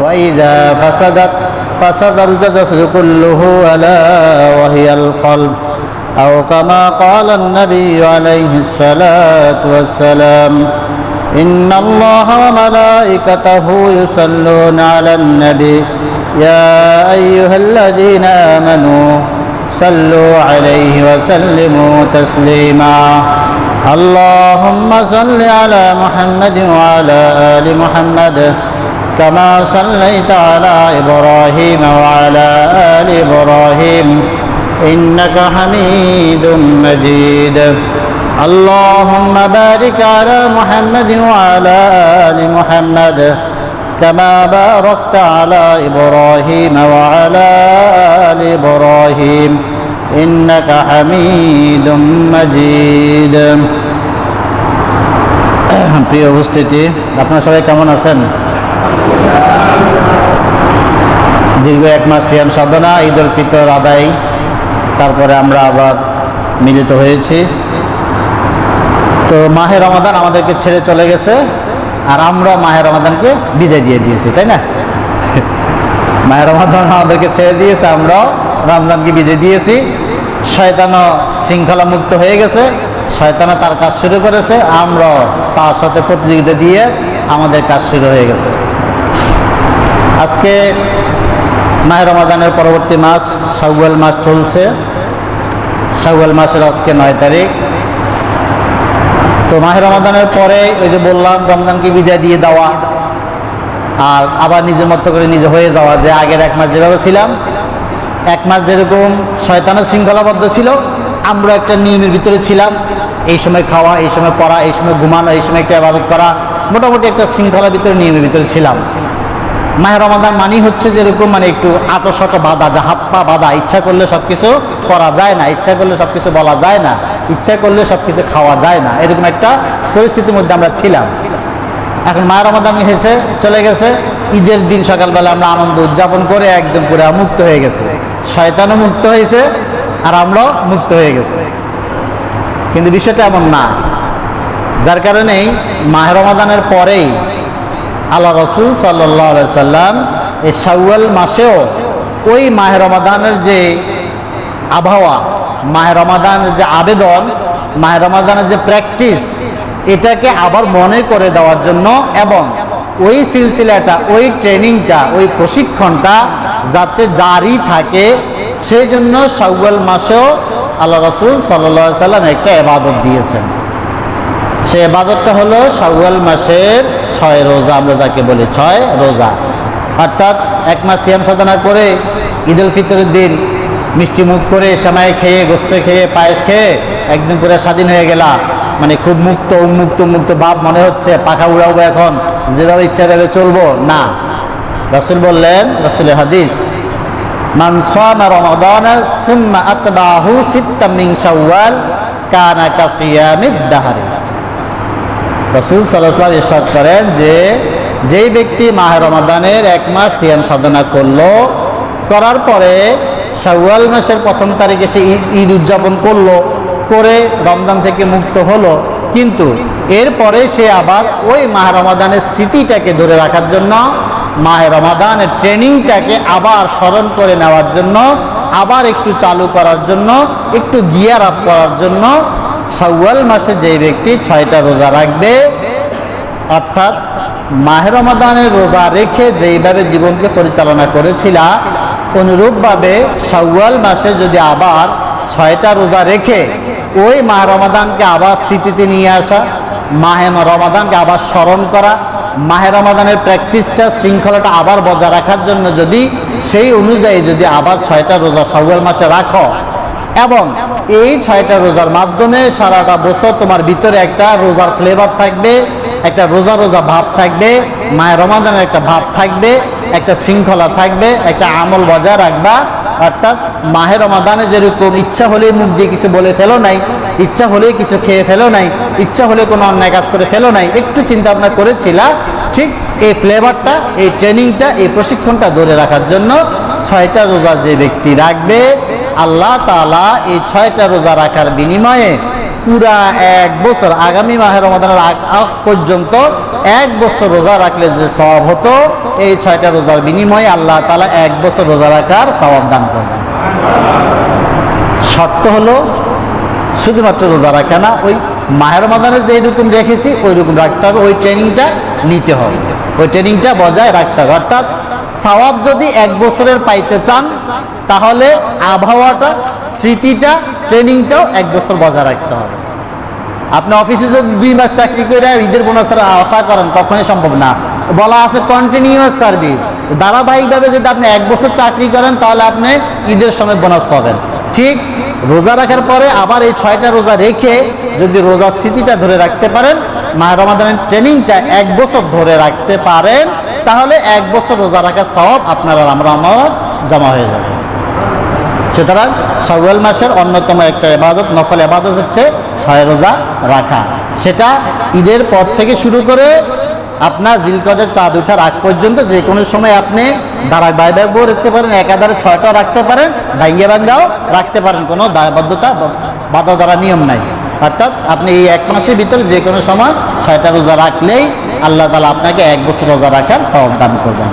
وإذا فسدت فسد الجسد كله ألا وهي القلب. أو كما قال النبي عليه الصلاة والسلام إن الله وملائكته يصلون على النبي يا أيها الذين آمنوا صلوا عليه وسلموا تسليما. اللهم صل على محمد وعلى آل محمد كما صليت على إبراهيم وعلى آل إبراهيم إنك حميد مجيد اللهم بارك على محمد وعلى آل محمد كما باركت على إبراهيم وعلى آل إبراهيم إنك حميد مجيد প্রিয় উপস্থিতি আপনারা সবাই কেমন আছেন দীর্ঘ এক মাস সিয়াম সাধনা ঈদ উল ফিতর আদায়। তারপরে আমরা আবার মিলিত হয়েছি। তো মাহে রমাদান আমাদেরকে ছেড়ে চলে গেছে, আর আমরা মাহে রমাদানকে বিদায় দিয়ে দিয়েছি, তাই না? মাহে রমাদান আমাদেরকে ছেড়ে দিয়েছে, আমরাও রমজানকে বিদায় দিয়েছি। শয়তানও শৃঙ্খলা মুক্ত হয়ে গেছে শয়তানা তার কাজ শুরু করেছে, আমরাও তার সাথে প্রতিযোগিতা দিয়ে আমাদের কাজ শুরু হয়ে গেছে। আজকে মাহের রমাদানের পরবর্তী মাস, শাওয়াল মাস চলছে। শাওয়াল মাসের আজকে নয় তারিখ। তো মাহে রমাদানের পরে ওই যে বললাম, রমজানকে বিদায় দিয়ে দেওয়া আর আবার নিজের মতো করে নিজে হয়ে যাওয়া, যে আগের এক মাস যেভাবে ছিলাম, এক মাস যেরকম শয়তানের শৃঙ্খলাবদ্ধ ছিল, আমরা একটা নিয়মের ভিতরে ছিলাম, এই সময় খাওয়া, এই সময় পড়া, এই সময় ঘুমানো, এই সময় একটা আবাদত করা, মোটামুটি একটা শৃঙ্খলার ভিতরে, নিয়মের ভিতরে ছিলাম। মাহে রমাদান মানি হচ্ছে যেরকম মানে একটু আটো শত বাধা, যা হাত পা বাধা, ইচ্ছা করলে সব কিছু করা যায় না, ইচ্ছা করলে সব কিছু বলা যায় না, ইচ্ছা করলে সব কিছু খাওয়া যায় না, এরকম একটা পরিস্থিতির মধ্যে আমরা ছিলাম। এখন মায়ের রমাদান এসেছে চলে গেছে, ঈদের দিন সকালবেলা আমরা আনন্দ উদযাপন করে একদম পুরো মুক্ত হয়ে গেছে। শয়তানও মুক্ত হয়েছে, আর আমরাও মুক্ত হয়ে গেছে। কিন্তু বিষয়টা এমন না, যার কারণেই মাহের রমাদানের পরেই আল্লাহ রসুল সাল্লাহ সাল্লাম এই শাওয়াল মাসেও ওই মাহে রমাদানের যে আবহাওয়া, মাহে রমাদানের যে আবেদন, মাহে রমাদানের যে প্র্যাকটিস, এটাকে আবার মনে করে দেওয়ার জন্য এবং ওই সিলসিলাটা, ওই ট্রেনিংটা, ওই প্রশিক্ষণটা যাতে জারি থাকে সেই জন্য শাওয়াল মাসেও আল্লাহ রসুল সাল্লাহ সাল্লাম একটা এবাদত দিয়েছেন। সে এবাদতটা হলো শাওয়াল মাসের ছয় রোজা, আমরা যাকে বলি ছয় রোজা। অর্থাৎ এক মাস সিয়াম সাধনা করে ঈদ উল ফিতরের দিন মিষ্টি মুখ করে সেমাই খেয়ে, গোস্ত খেয়ে, পায়েস খেয়ে একদিন পুরো স্বাধীন হয়ে গেলা। মানে খুব মুক্ত, উন্মুক্ত মুক্ত ভাব মনে হচ্ছে, পাখা উড়াবো এখন, যেভাবে ইচ্ছা ভাবে চলবো, না। রসুল বললেন, রসুলের হাদিস, মান সামা রমাদান সুম্মা আতবাহু সিত্তাম মিন শাওয়াল কানা কাসিয়ামিদ দাহারি। রসুল সাল্লাহ ইরশাদ করেন যে যেই ব্যক্তি মাহে রমাদানের এক মাস সিয়াম সাধনা করল, করার পরে শাওয়াল মাসের প্রথম তারিখে সে ঈদ ঈদ উদযাপন করল, করে রমজান থেকে মুক্ত হলো। কিন্তু এরপরে সে আবার ওই মাহে রমাদানের স্মৃতিটাকে ধরে রাখার জন্য, মাহে রমাদানের ট্রেনিংটাকে আবার স্মরণ করে নেওয়ার জন্য, আবার একটু চালু করার জন্য, একটু গিয়ার আপ করার জন্য শাওয়াল মাসে যে ব্যক্তি ছয়টা রোজা রাখবে, অর্থাৎ মাহের রমাদানের রোজা রেখে যেইভাবে জীবনকে পরিচালনা করেছিল, অনুরূপভাবে শাওয়াল মাসে যদি আবার ছয়টা রোজা রেখে ওই মাহ রমাদানকে আবার স্মৃতিতে নিয়ে আসা, মাহে রমাদানকে আবার স্মরণ করা, মাহে রমাদানের প্র্যাকটিসটা, শৃঙ্খলাটা আবার বজায় রাখার জন্য যদি সেই অনুযায়ী যদি আবার ছয়টা রোজা শাওয়াল মাসে রাখো এবং এই ছয়টা রোজার মাধ্যমে সারাটা বছর তোমার ভিতরে একটা রোজার ফ্লেভার থাকবে, একটা রোজা রোজা ভাব থাকবে, মায়ের রমাদানের একটা ভাব থাকবে, একটা শৃঙ্খলা থাকবে, একটা আমল বজায় রাখবা। অর্থাৎ মাহে রমাদানে যেরকম ইচ্ছা হলে মুখ দিয়ে কিছু বলে ফেলো নাই, ইচ্ছা হলে কিছু খেয়ে ফেলো নাই, ইচ্ছা হলে কোনো অন্যায় কাজ করে ফেলো নাই, একটু চিন্তা ভাবনা করেছিলা, ঠিক এই ফ্লেভারটা এই ট্রেনিংটা এই প্রশিক্ষণটা ধরে রাখার জন্য ছয়টা রোজা যে ব্যক্তি রাখবে আল্লাহ তালা এই ছয়টা রোজা রাখার বিনিময়ে পুরা এক বছর, আগামী মাহের রমাদানের আগ পর্যন্ত এক বছর রোজা রাখলে যে স্বভাব হতো, এই ছয়টা রোজার বিনিময়ে আল্লাহ তালা এক বছর রোজা রাখার স্বভাব দান করবেন। শর্ত হলো, শুধুমাত্র রোজা রাখা না, ওই মাহের মাদানে যে রকম রেখেছি, ওই রকম রাখতে হবে, ওই ট্রেনিংটা নিতে হবে। ওই ট্রেনিংটা বজায় রাখতে হবে। অর্থাৎ সওয়াব যদি এক বছরের পাইতে চান, তাহলে আবহাওয়াটা, স্মৃতিটা, ট্রেনিংটাও এক বছর বজায় রাখতে হবে। আপনি অফিসে যদি দুই মাস চাকরি করে ঈদের বোনাসের আশা করেন কখনোই সম্ভব না। বলা আছে কন্টিনিউয়াস সার্ভিস ধারাবাহিকভাবে যদি আপনি এক বছর চাকরি করেন, তাহলে আপনি ঈদের সময় বোনাস পাবেন। ঠিক রোজা রাখার পরে আবার এই ছয়টা রোজা রেখে যদি রোজার স্মৃতিটা ধরে রাখতে পারেন মায়ের রমাদানের ট্রেনিংটা এক বছর ধরে রাখতে পারেন, তাহলে এক বছর রোজা রাখার সব আপনার আমরা জমা হয়ে যাবে। সুতরাং শাওয়াল মাসের অন্যতম একটা এবাদত নফল এবাদত হচ্ছে ছয় রোজা রাখা। সেটা ঈদের পর থেকে শুরু করে আপনার জিলকদের চাঁদ ওঠার আগ পর্যন্ত যে কোনো সময় আপনি দাঁড়ায় বাই বাইবও রাখতে পারেন একাধারে ছয়টা রাখতে পারেন ভাঙ্গে ভাঙ্গাও রাখতে পারেন, কোনো দায়বদ্ধতা বাধা দ্বারা নিয়ম নাই। অর্থাৎ আপনি এই এক মাসের ভিতরে যে কোনো সময় ছয়টা রোজা রাখলেই আল্লাহ তালা আপনাকে এক বছর রোজা রাখার সব দান করবেন।